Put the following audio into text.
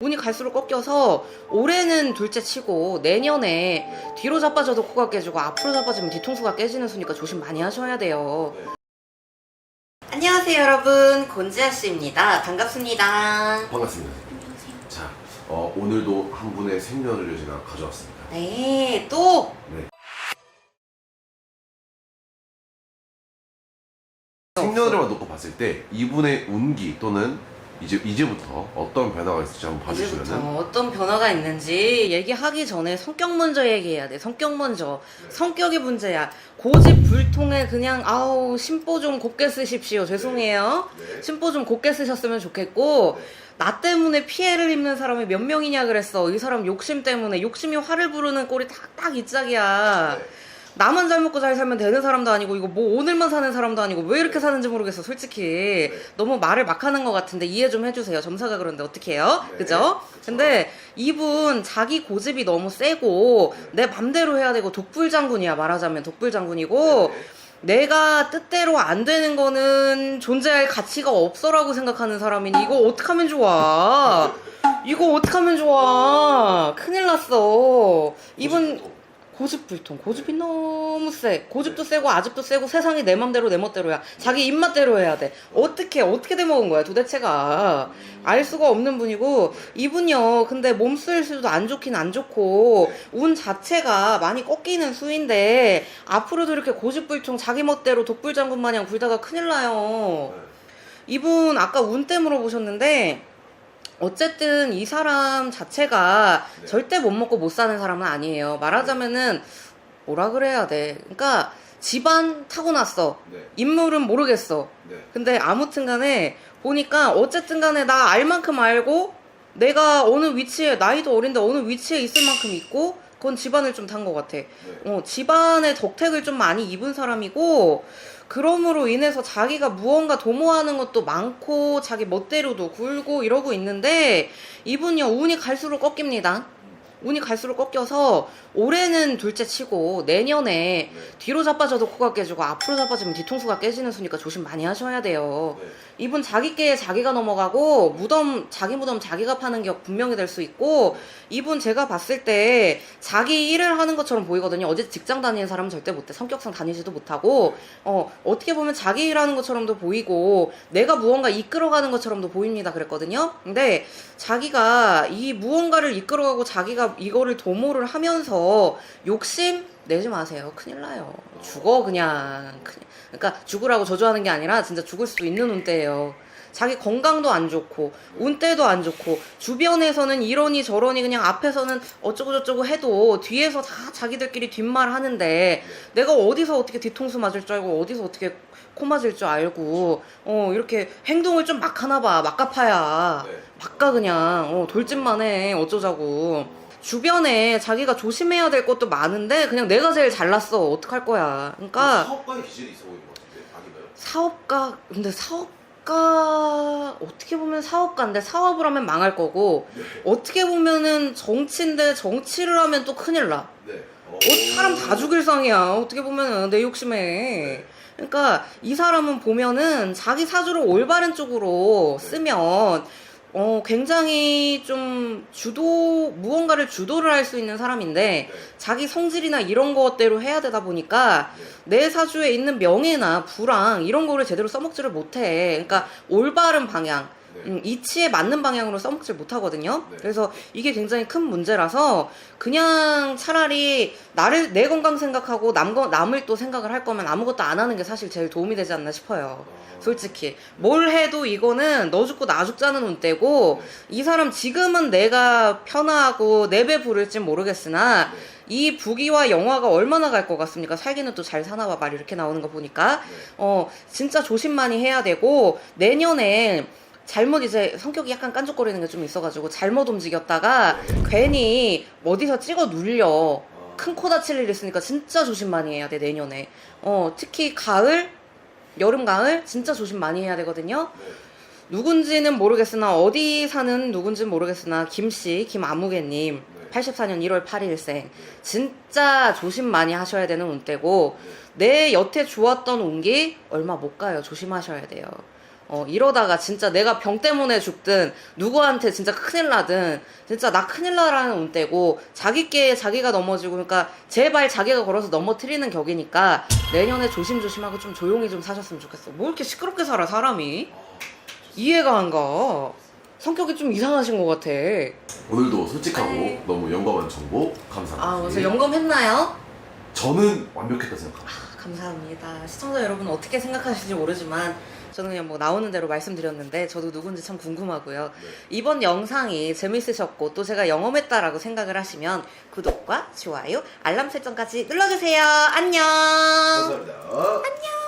운이 갈수록 꺾여서 올해는 둘째 치고 내년에 뒤로 자빠져도 코가 깨지고 앞으로 자빠지면 뒤통수가 깨지는 수니까 조심 많이 하셔야 돼요. 안녕하세요 여러분 곤지아 씨입니다. 반갑습니다. 반갑습니다. 자, 어, 오늘도 한 분의 생년을 제가 가져왔습니다. 네, 또 네. 생년을만 놓고 봤을 때 이분의 운기 또는 이제 이제부터 어떤 변화가 있을지 한번 봐주시면은 이제부터 어떤 변화가 있는지 얘기하기 전에 성격 먼저 얘기해야 돼. 성격 먼저. 성격이 문제야. 고집 불통에 그냥 아우 심보 좀 곱게 쓰십시오. 죄송해요. 네. 심보 좀 곱게 쓰셨으면 좋겠고 나 때문에 피해를 입는 사람이 몇 명이냐 그랬어. 이 사람 욕심 때문에 욕심이 화를 부르는 꼴이 딱딱 이 짝이야. 네. 나만 잘 먹고 잘 살면 되는 사람도 아니고 이거 뭐 오늘만 사는 사람도 아니고 왜 이렇게 사는지 모르겠어 솔직히. 너무 말을 막 하는 것 같은데 이해 좀 해주세요. 점사가 그런데 어떻게 해요? 네, 그죠? 그쵸. 근데 이분 자기 고집이 너무 세고 내 맘대로 해야 되고 독불 장군이야 말하자면 독불 장군이고 네. 내가 뜻대로 안 되는 거는 존재할 가치가 없어라고 생각하는 사람이니 이거 어떡하면 좋아? 이거 어떡하면 좋아? 큰일 났어. 이분 고집불통. 고집이 너무 세. 고집도 세고 아집도 세고 세상이 내 맘대로 내 멋대로야. 자기 입맛대로 해야 돼. 어떻게 어떻게 돼 먹은 거야 도대체가? 알 수가 없는 분이고 이분요. 근데 몸쓸수도 안 좋긴 안 좋고 운 자체가 많이 꺾이는 수인데 앞으로도 이렇게 고집불통 자기 멋대로 독불장군 마냥 굴다가 큰일 나요. 이분 아까 운때 물어보셨는데 어쨌든 이 사람 자체가 네. 절대 못 먹고 못 사는 사람은 아니에요. 말하자면은 뭐라 그래야 돼. 그러니까 집안 타고났어. 네. 인물은 모르겠어. 네. 근데 아무튼 간에 보니까 어쨌든 간에 나 알 만큼 알고 내가 어느 위치에 나이도 어린데 어느 위치에 있을 만큼 있고 그건 집안을 좀 탄 것 같아. 네. 어, 집안의 덕택을 좀 많이 입은 사람이고 그럼으로 인해서 자기가 무언가 도모하는 것도 많고 자기 멋대로도 굴고 이러고 있는데 이분요 운이 갈수록 꺾입니다. 운이 갈수록 꺾여서 올해는 둘째 치고 내년에 네. 뒤로 자빠져도 코가 깨지고 앞으로 자빠지면 뒤통수가 깨지는 수니까 조심 많이 하셔야 돼요. 네. 이분 자기 깨에 자기가 넘어가고 무덤 자기 무덤 자기가 파는 게 분명히 될 수 있고 이분 제가 봤을 때 자기 일을 하는 것처럼 보이거든요. 어제 직장 다니는 사람은 절대 못해. 성격상 다니지도 못하고 어 어떻게 보면 자기 일하는 것처럼도 보이고 내가 무언가 이끌어가는 것처럼도 보입니다. 그랬거든요. 근데 자기가 이 무언가를 이끌어가고 자기가 이거를 도모를 하면서 욕심 내지 마세요. 큰일 나요. 죽어 그냥. 그냥. 그러니까 죽으라고 저주하는 게 아니라 진짜 죽을 수도 있는 운때예요. 자기 건강도 안 좋고 운때도 안 좋고 주변에서는 이러니 저러니 그냥 앞에서는 어쩌고 저쩌고 해도 뒤에서 다 자기들끼리 뒷말 하는데 내가 어디서 어떻게 뒤통수 맞을 줄 알고 어디서 어떻게 코 맞을 줄 알고 어 이렇게 행동을 좀 막 하나 봐 막가파야 네. 막가 그냥 어 돌진만 해 어쩌자고 주변에 자기가 조심해야 될 것도 많은데 그냥 내가 제일 잘났어 어떡할 거야 그러니까 사업가의 기질이 있어 보이는 것 같은데 아닌가요? 사업가 근데 사업가 어떻게 보면 사업가인데 사업을 하면 망할 거고 네. 어떻게 보면은 정치인데 정치를 하면 또 큰일 나. 네. 어, 사람 다 죽일 상이야. 어떻게 보면은 내 욕심에. 그러니까 이 사람은 보면은 자기 사주를 올바른 쪽으로 네. 쓰면 어 굉장히 좀 주도 무언가를 주도를 할 수 있는 사람인데 네. 자기 성질이나 이런 것대로 해야 되다 보니까 네. 내 사주에 있는 명예나 부랑 이런 거를 제대로 써먹지를 못해. 그러니까 올바른 방향, 네. 음, 이치에 맞는 방향으로 써먹질 못하거든요. 네. 그래서 이게 굉장히 큰 문제라서 그냥 차라리 나를 내 건강 생각하고 남 거- 남을 또 생각을 할 거면 아무것도 안 하는 게 사실 제일 도움이 되지 않나 싶어요. 아. 솔직히 뭘 해도 이거는 너 죽고 나 죽자는 운때고 네. 이 사람 지금은 내가 편하고 내 배 부를진 모르겠으나 네. 이 부기와 영화가 얼마나 갈 것 같습니까? 살기는 또 잘 사나봐 말 이렇게 나오는 거 보니까 네. 어 진짜 조심 많이 해야 되고 내년에 잘못 이제 성격이 약간 깐족거리는 게 좀 있어가지고 잘못 움직였다가 네. 괜히 어디서 찍어 눌려 아. 큰코 다칠 일 있으니까 진짜 조심 많이 해야 돼 내년에 어 특히 가을 여름 가을 진짜 조심 많이 해야 되거든요 네. 누군지는 모르겠으나 어디 사는 누군지는 모르겠으나 김씨 김아무개님 네. 84년 1월 8일생 진짜 조심 많이 하셔야 되는 운때고 내 여태 좋았던 운기 얼마 못 가요 조심하셔야 돼요 어, 이러다가 진짜 내가 병 때문에 죽든 누구한테 진짜 큰일 나든 진짜 나 큰일 나라는 운 때고 자기께 자기가 넘어지고 그러니까 제발 자기가 걸어서 넘어뜨리는 격이니까 내년에 조심조심하고 좀 조용히 좀 사셨으면 좋겠어. 뭐 이렇게 시끄럽게 살아 사람이? 이해가 안 가. 성격이 좀 이상하신 것 같아. 오늘도 솔직하고 네. 너무 영감한 정보 감사합니다. 아, 그래서 영검했나요? 저는 완벽했다 생각합니다. 감사합니다. 시청자 여러분 어떻게 생각하실지 모르지만 저는 그냥 뭐 나오는 대로 말씀드렸는데 저도 누군지 참 궁금하고요. 이번 영상이 재밌으셨고 또 제가 영험했다라고 생각을 하시면 구독과 좋아요, 알람 설정까지 눌러주세요. 안녕. 감사합니다. 안녕.